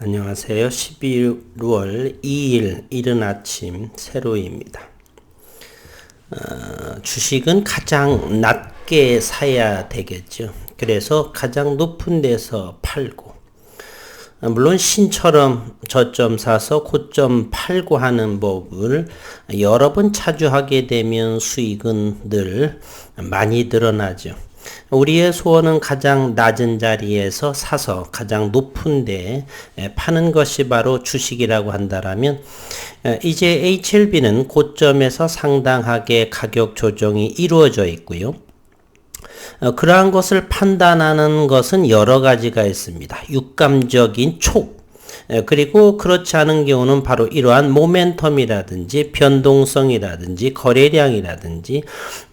안녕하세요. 11월 2일 이른 아침 세로입니다. 어, 주식은 가장 낮게 사야 되겠죠. 그래서 가장 높은 데서 팔고 어, 물론 신처럼 저점 사서 고점 팔고 하는 법을 여러 번 차주하게 되면 수익은 늘 많이 늘어나죠. 우리의 소원은 가장 낮은 자리에서 사서 가장 높은 데 파는 것이 바로 주식이라고 한다라면 이제 HLB는 고점에서 상당하게 가격 조정이 이루어져 있고요. 어, 그러한 것을 판단하는 것은 여러 가지가 있습니다. 육감적인 촉, 예, 그리고 그렇지 않은 경우는 바로 이러한 모멘텀이라든지 변동성이라든지 거래량이라든지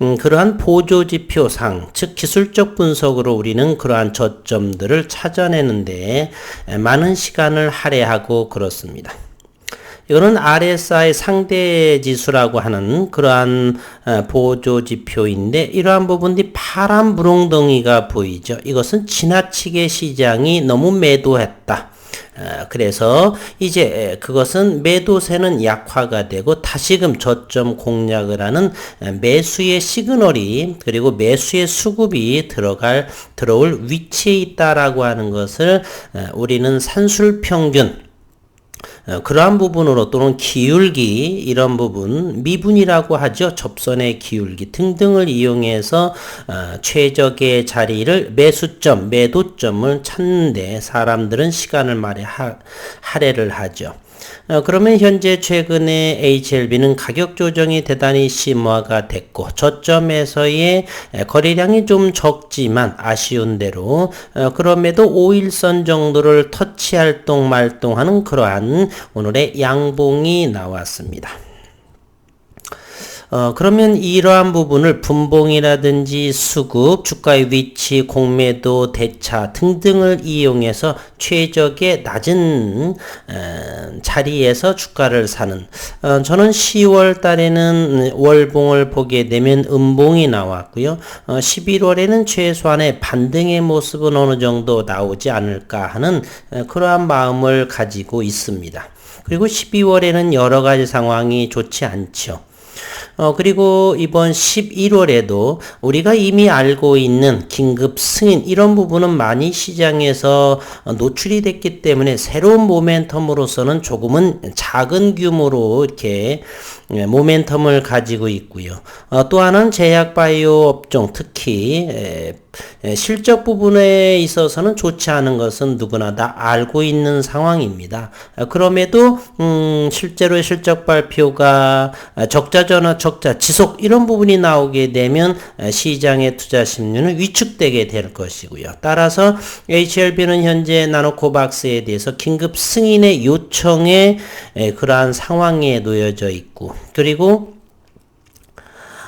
음, 그러한 보조 지표상 즉 기술적 분석으로 우리는 그러한 저점들을 찾아내는데 많은 시간을 할애하고 그렇습니다. 이거는 RSI 상대 지수라고 하는 그러한 어, 보조 지표인데 이러한 부분이 파란 물웅덩이가 보이죠. 이것은 지나치게 시장이 너무 매도했다. 어, 그래서 이제 그것은 매도세는 약화가 되고 다시금 저점 공략을 하는 매수의 시그널이 그리고 매수의 수급이 들어갈 들어올 위치에 있다라고 하는 것을 어, 우리는 산술 평균 어, 그러한 부분으로 또는 기울기 이런 부분 미분이라고 하죠. 접선의 기울기 등등을 이용해서 어, 최적의 자리를 매수점, 매도점을 찾는데 사람들은 시간을 말해 하, 할애를 하죠. 어, 그러면 현재 최근에 HLB는 가격 조정이 대단히 심화가 됐고 저점에서의 거래량이 좀 적지만 아쉬운 대로 어, 그럼에도 5일선 정도를 터치할 동 말동하는 그러한 오늘의 양봉이 나왔습니다. 어, 그러면 이러한 부분을 분봉이라든지 수급, 주가의 위치, 공매도, 대차 등등을 이용해서 최적의 낮은 어, 자리에서 주가를 사는 어, 저는 10월 달에는 월봉을 보게 되면 음봉이 나왔고요. 어, 11월에는 최소한의 반등의 모습은 어느 정도 나오지 않을까 하는 어, 그러한 마음을 가지고 있습니다. 그리고 12월에는 여러 가지 상황이 좋지 않죠. 어, 그리고 이번 11월에도 우리가 이미 알고 있는 긴급 승인 이런 부분은 많이 시장에서 노출이 됐기 때문에 새로운 모멘텀으로서는 조금은 작은 규모로 이렇게 예, 모멘텀을 가지고 있고요. 어, 또 하나는 제약 바이오 업종 특히 에, 실적 부분에 있어서는 좋지 않은 것은 누구나 다 알고 있는 상황입니다. 그럼에도 음, 실제로 실적 발표가 적자 전화 적자 지속 이런 부분이 나오게 되면 시장의 투자 심리는 위축되게 될 것이고요. 따라서 HLB는 현재 나노코박스에 대해서 긴급 승인의 요청에 그러한 상황에 놓여져 있고 그리고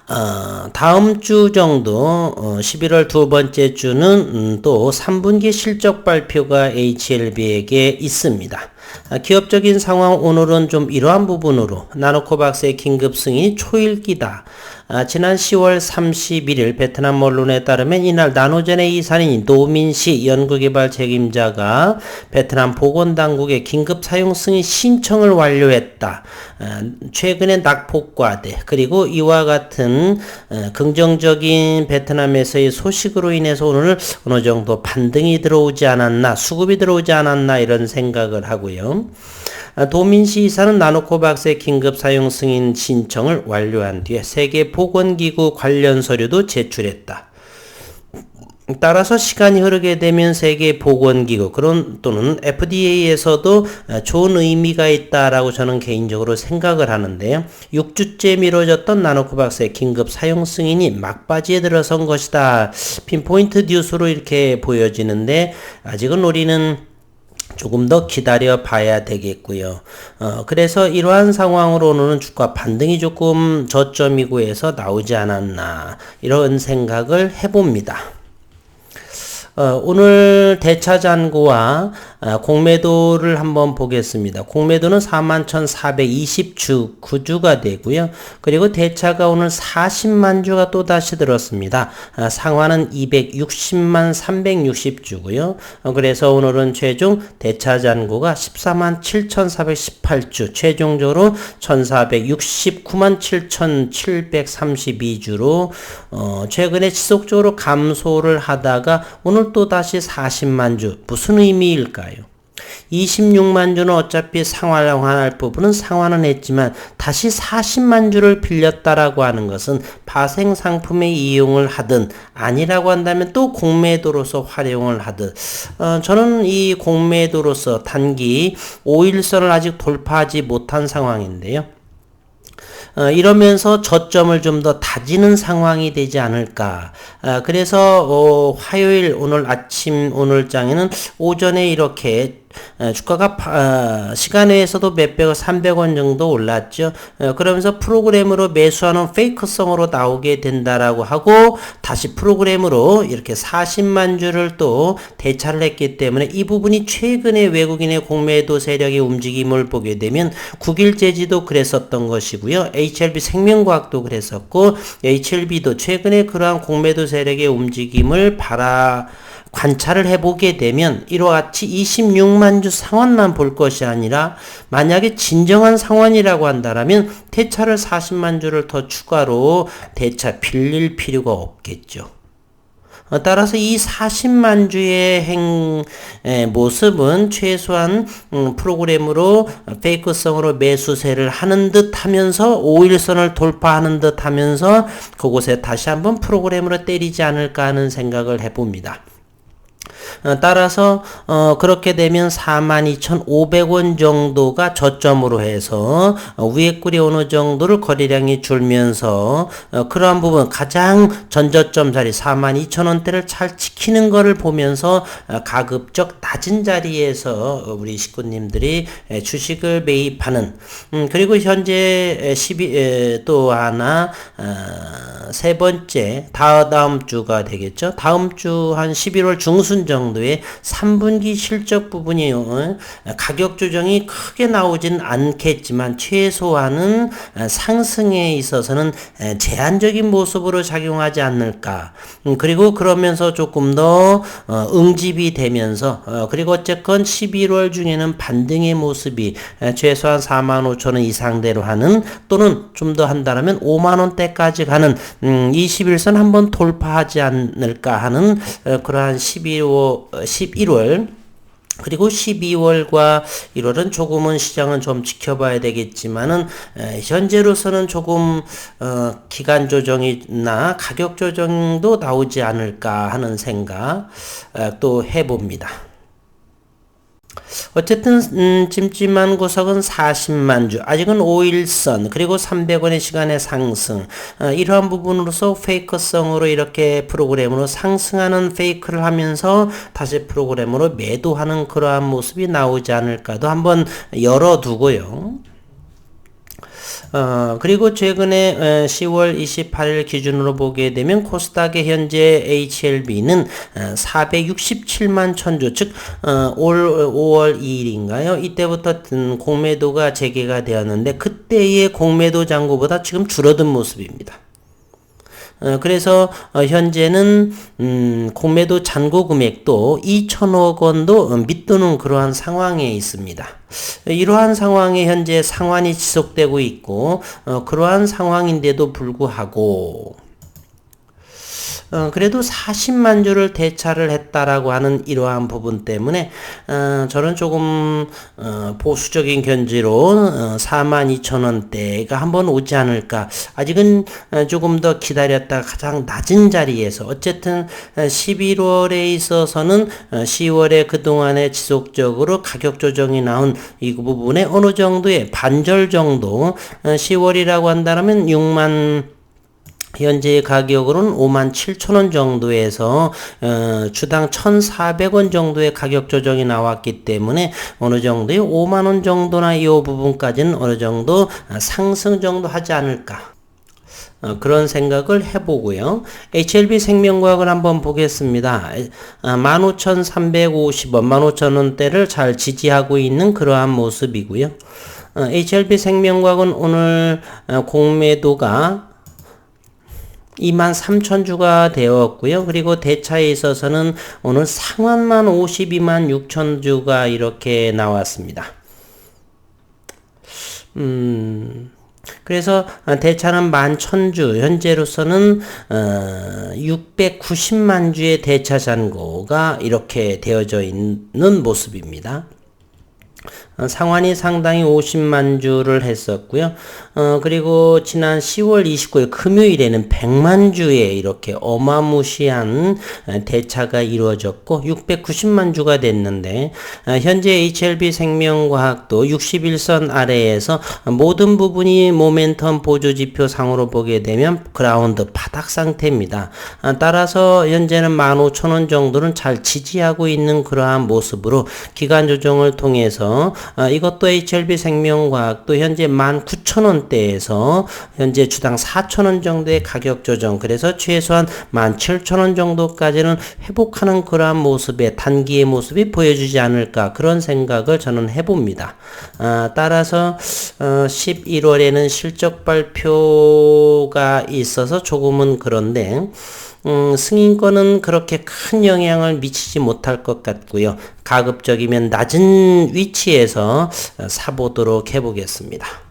어, 다음 주 정도 어, 11월 두 번째 주는 음, 또 3분기 실적 발표가 HLB에게 있습니다. 아, 기업적인 상황 오늘은 좀 이러한 부분으로 나노코박스의 긴급 승인이 초일기다. 아, 지난 10월 31일 베트남 언론에 따르면 이날 나노젠의 이사인 노민시 연구개발 책임자가 베트남 보건당국에 긴급 사용 승인 신청을 완료했다. 아, 최근에 낙폭과대 그리고 이와 같은 어, 긍정적인 베트남에서의 소식으로 인해서 오늘 어느 정도 반등이 들어오지 않았나 수급이 들어오지 않았나 이런 생각을 하고요. 아, 도민시 이사는 나노코 박스의 긴급 사용 승인 신청을 완료한 뒤에 세계 보건기구 관련 서류도 제출했다. 따라서 시간이 흐르게 되면 세계 보건기구 그런 또는 FDA에서도 좋은 의미가 있다라고 저는 개인적으로 생각을 하는데요. 6주째 미뤄졌던 나노코박스의 긴급 사용 승인이 막바지에 들어선 것이다. 핀포인트 뉴스로 이렇게 보여지는데 아직은 우리는 조금 더 기다려 봐야 되겠고요. 어, 그래서 이러한 상황으로는 주가 반등이 조금 저점이고 해서 나오지 않았나 이런 생각을 해봅니다. 어, 오늘 대차 잔고와 아, 공매도를 한번 보겠습니다. 공매도는 41,420주 9주가 되고요. 그리고 대차가 오늘 40만 주가 또 다시 들었습니다. 아, 상환은 260만 360주고요. 어, 그래서 오늘은 최종 대차 잔고가 14만 7,418주, 최종적으로 1,469만 7,732주로 어, 최근에 지속적으로 감소를 하다가 오늘 또 다시 40만 주 무슨 의미일까요? 26만 주는 어차피 상환할 부분은 상환은 했지만 다시 40만 주를 빌렸다라고 하는 것은 파생 상품의 이용을 하든 아니라고 한다면 또 공매도로서 활용을 하든 어, 저는 이 공매도로서 단기 5일선을 아직 돌파하지 못한 상황인데요. 어, 이러면서 저점을 좀 더 다지는 상황이 되지 않을까. 어, 그래서 어, 화요일 오늘 아침 오늘 장에는 오전에 이렇게 주가가 어, 시간에서도 몇백 원, 300원 정도 올랐죠. 어, 그러면서 프로그램으로 매수하는 페이크성으로 나오게 된다라고 하고 다시 프로그램으로 이렇게 40만 주를 또 대차를 했기 때문에 이 부분이 최근에 외국인의 공매도 세력의 움직임을 보게 되면 국일제지도 그랬었던 것이고요. HLB 생명과학도 그랬었고 HLB도 최근에 그러한 공매도 세력의 움직임을 바라 관찰을 해보게 되면 이와 같이 26만 주 상환만 볼 것이 아니라 만약에 진정한 상환이라고 한다면 대차를 40만 주를 더 추가로 대차 빌릴 필요가 없겠죠. 어, 따라서 이 40만 주의 행 모습은 최소한 음, 프로그램으로 페이크성으로 매수세를 하는 듯 하면서 5일선을 돌파하는 듯 하면서 그곳에 다시 한번 프로그램으로 때리지 않을까 하는 생각을 해봅니다. 어, 따라서 어, 그렇게 되면 42,500원 정도가 저점으로 해서 어, 위에 꿀이 어느 정도를 거래량이 줄면서 어, 그러한 부분 가장 전저점 자리 42,000원대를 잘 지키는 것을 보면서 어, 가급적 낮은 자리에서 우리 식구님들이 주식을 매입하는 음, 그리고 현재 12, 또 하나 어, 세 번째 다음 주가 되겠죠. 다음 주 한 11월 중순 정도 정도의 3분기 실적 부분이 어, 가격 조정이 크게 나오진 않겠지만 최소한은 어, 상승에 있어서는 제한적인 모습으로 작용하지 않을까. 음, 그리고 그러면서 조금 더 어, 응집이 되면서 그리고 어쨌건 11월 중에는 반등의 모습이 최소한 4만 5천 원 이상대로 하는 또는 좀 더 한다면 5만 원대까지 가는 21선 음, 한번 돌파하지 않을까 하는 그러한 12월 11월 그리고 12월과 1월은 조금은 시장은 좀 지켜봐야 되겠지만은 현재로서는 조금 어, 기간 조정이나 가격 조정도 나오지 않을까 하는 생각 어, 또 해봅니다. 어쨌든 음, 찜찜한 구석은 40만 주, 아직은 5일선, 그리고 300원의 시간의 상승 어, 이러한 부분으로서 페이커성으로 이렇게 프로그램으로 상승하는 페이크를 하면서 다시 프로그램으로 매도하는 그러한 모습이 나오지 않을까도 한번 열어두고요. 어, 그리고 최근에 10월 28일 기준으로 보게 되면 코스닥의 현재 HLB는 467만 천주, 즉, 어, 올 5월 2일인가요? 이때부터 공매도가 재개가 되었는데, 그때의 공매도 잔고보다 지금 줄어든 모습입니다. 어, 그래서 어, 현재는 음, 공매도 잔고 금액도 2천억 원도 밑도는 그러한 상황에 있습니다. 이러한 상황에 현재 상환이 지속되고 있고 어, 그러한 상황인데도 불구하고 어, 그래도 40만 주를 대차를 했다라고 하는 이러한 부분 때문에 어, 저는 조금 어, 보수적인 견지로 어, 4만 2천 원대가 한번 오지 않을까. 아직은 어, 조금 더 기다렸다 가장 낮은 자리에서 어쨌든 11월에 어, 있어서는 10월에 어, 그동안에 지속적으로 가격 조정이 나온 이 부분에 어느 정도의 반절 정도 10월이라고 한다면 6만 현재 가격으로는 5만 7천 원 정도에서 어, 주당 1,400원 정도의 가격 조정이 나왔기 때문에 어느 정도의 5만 원 정도나 이 부분까지는 어느 정도 상승 정도 하지 않을까 어, 그런 생각을 해보고요. HLB 생명과학을 한번 보겠습니다. 어, 15,350원, 15,000원대를 잘 지지하고 있는 그러한 모습이고요. 어, HLB 생명과학은 오늘 어, 공매도가 2만 3천 주가 되었고요. 그리고 대차에 있어서는 오늘 상한만 52만 6천 주가 이렇게 나왔습니다. 음, 그래서 대차는 11,000주, 현재로서는 어, 690만 주의 대차 잔고가 이렇게 되어져 있는 모습입니다. 어, 상환이 상당히 50만 주를 했었고요. 어, 그리고 지난 10월 29일 금요일에는 100만 주에 이렇게 어마무시한 어, 대차가 이루어졌고 690만 주가 됐는데 어, 현재 HLB 생명과학도 61선 아래에서 모든 부분이 모멘텀 보조 지표 상으로 보게 되면 그라운드 바닥 상태입니다. 어, 따라서 현재는 15,000원 정도는 잘 지지하고 있는 그러한 모습으로 기간 조정을 통해서 어, 이것도 HLB 생명과학도 현재 19,000원 대에서 현재 주당 4,000원 정도의 가격 조정 그래서 최소한 17,000원 정도까지는 회복하는 그러한 모습의 단기의 모습이 보여주지 않을까 그런 생각을 저는 해봅니다. 아, 따라서 어, 11월에는 실적 발표가 있어서 조금은 그런데 음, 승인권은 그렇게 큰 영향을 미치지 못할 것 같고요. 가급적이면 낮은 위치에서 사보도록 해보겠습니다.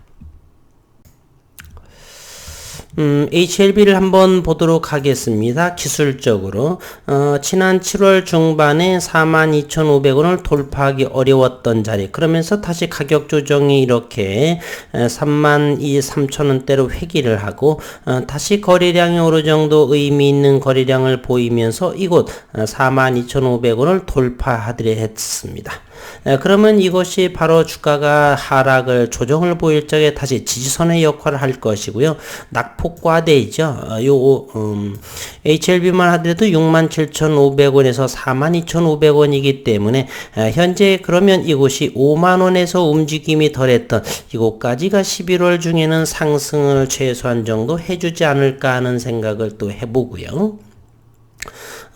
음, HLB를 한번 보도록 하겠습니다. 기술적으로 어, 지난 7월 중반에 42,500원을 돌파하기 어려웠던 자리 그러면서 다시 가격 조정이 이렇게 32,3천원대로 회귀를 하고 어, 다시 거래량이 어느 정도 의미 있는 거래량을 보이면서 이곳 42,500원을 돌파하더래 했습니다. 그러면 이것이 바로 주가가 하락을 조정을 보일 적에 다시 지지선의 역할을 할 것이고요. 낙폭과대이죠. 어, 요 음, HLB만 하더라도 67,500원에서 42,500원이기 때문에 현재 그러면 이곳이 5만 원에서 움직임이 덜했던 이곳까지가 11월 중에는 상승을 최소한 정도 해주지 않을까 하는 생각을 또 해보고요.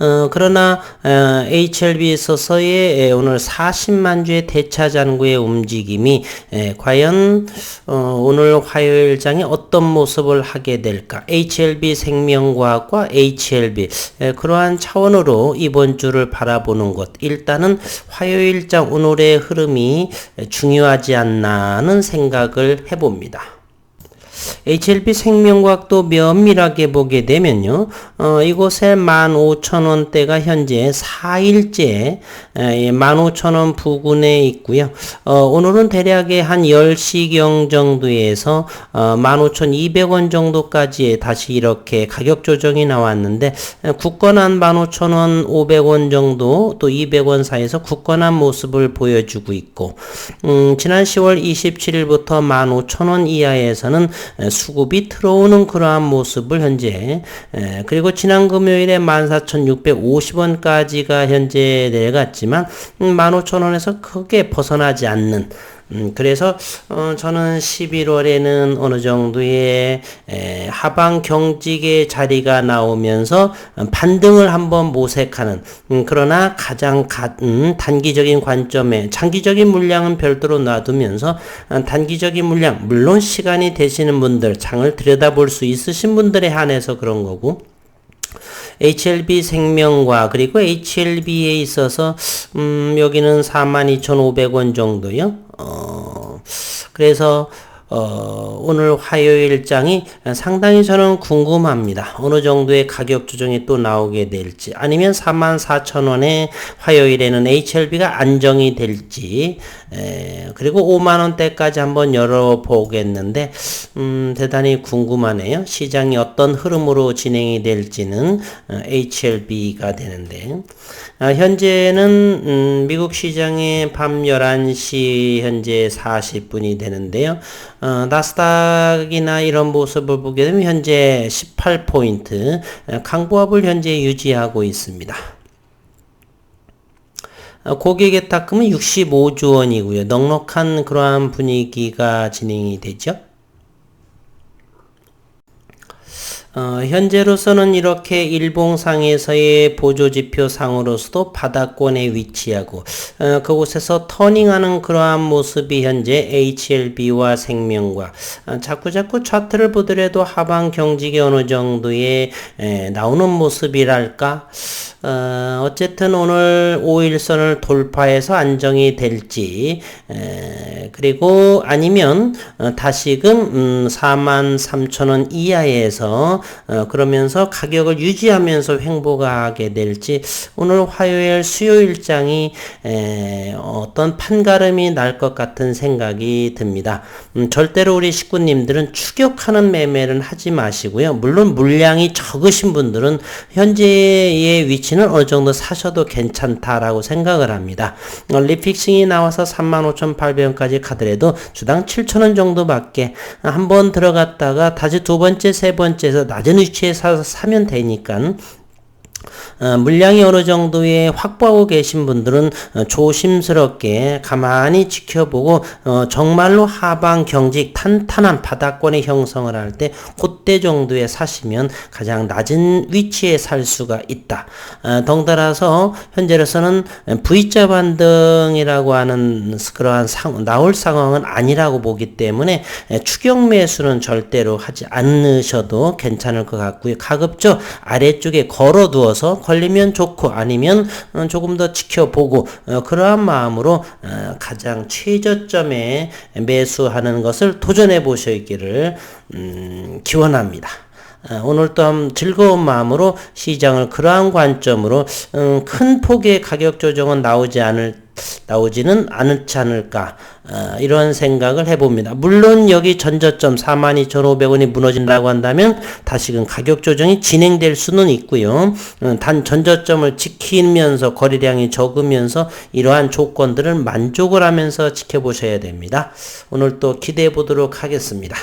어, 그러나 어, HLB 에서의 오늘 40만 주의 대차 잔고의 움직임이 에, 과연 어, 오늘 화요일장에 어떤 모습을 하게 될까? HLB 생명과학과 HLB 에, 그러한 차원으로 이번 주를 바라보는 것 일단은 화요일장 오늘의 흐름이 중요하지 않나는 생각을 해봅니다. HLB 생명과학도 면밀하게 보게 되면요. 어, 이곳에 15,000원대가 현재 4일째 15,000원 부근에 있고요. 어, 오늘은 대략의 한 10시경 정도에서 어, 15,200원 정도까지 다시 이렇게 가격 조정이 나왔는데 굳건한 15,000원 500원 정도 또 200원 사이에서 굳건한 모습을 보여주고 있고 음, 지난 10월 27일부터 15,000원 이하에서는 수급이 들어오는 그러한 모습을 현재 그리고 지난 금요일에 14,650원까지가 현재 내려갔지만 15,000원에서 음, 크게 벗어나지 않는 음, 그래서 어, 저는 11월에는 어느 정도의 에, 하방 경직의 자리가 나오면서 반등을 한번 모색하는 음, 그러나 가장 가, 음, 단기적인 관점에 장기적인 물량은 별도로 놔두면서 어, 단기적인 물량 물론 시간이 되시는 분들 장을 들여다볼 수 있으신 분들에 한해서 그런 거고 HLB 생명과 그리고 HLB에 있어서 음 여기는 42,500원 정도요. 어 그래서 어, 오늘 화요일장이 상당히 저는 궁금합니다. 어느 정도의 가격 조정이 또 나오게 될지 아니면 34,000원에 화요일에는 HLB가 안정이 될지 에, 그리고 5만원대까지 한번 열어보겠는데 음, 대단히 궁금하네요. 시장이 어떤 흐름으로 진행이 될지는 어, HLB가 되는데 아, 현재는 음, 미국 시장의 밤 11시 현재 40분이 되는데요. 어, 나스닥이나 이런 모습을 보게 되면 현재 18포인트 어, 강보합을 현재 유지하고 있습니다. 어, 고객의 탁금은 65조 원이고요. 넉넉한 그러한 분위기가 진행이 되죠. 어, 현재로서는 이렇게 일봉상에서의 보조지표 상으로서도 바닥권에 위치하고 어, 그곳에서 터닝하는 그러한 모습이 현재 HLB와 생명과 어, 자꾸자꾸 차트를 보더라도 하방 경직이 어느 정도의 에, 나오는 모습이랄까? 어, 어쨌든 오늘 5일선을 돌파해서 안정이 될지 에, 그리고 아니면 어, 다시금 음, 43,000원 이하에서 어, 그러면서 가격을 유지하면서 횡보하게 될지 오늘 화요일 수요일장이 에, 어떤 판가름이 날 것 같은 생각이 듭니다. 음, 절대로 우리 식구님들은 추격하는 매매를 하지 마시고요. 물론 물량이 적으신 분들은 현재의 위치는 어느 정도 사셔도 괜찮다라고 생각을 합니다. 어, 리픽싱이 나와서 35,800원까지 가더라도 주당 7,000원 정도밖에 한 번 들어갔다가 다시 두 번째, 세 번째에서 낮은 위치에 사서 사면 되니까 어, 물량이 어느 정도에 확보하고 계신 분들은 어, 조심스럽게 가만히 지켜보고 어, 정말로 하방 경직 탄탄한 바닥권의 형성을 할 때 그때 정도에 사시면 가장 낮은 위치에 살 수가 있다. 어, 덩달아서 현재로서는 V자 반등이라고 하는 그러한 상, 나올 상황은 아니라고 보기 때문에 추격 매수는 절대로 하지 않으셔도 괜찮을 것 같고요. 가급적 아래쪽에 걸어두어 서 걸리면 좋고 아니면 어, 조금 더 지켜보고 어, 그러한 마음으로 어, 가장 최저점에 매수하는 것을 도전해 보시기를 음, 기원합니다. 오늘 또 즐거운 마음으로 시장을 그러한 관점으로 음, 큰 폭의 가격 조정은 나오지 않을 나오지는 않지 않을까 어, 이런 생각을 해봅니다. 물론 여기 전저점 42,500원이 무너진다고 한다면 다시금 가격 조정이 진행될 수는 있고요. 어, 단 전저점을 지키면서 거래량이 적으면서 이러한 조건들을 만족을 하면서 지켜보셔야 됩니다. 오늘 또 기대해 보도록 하겠습니다.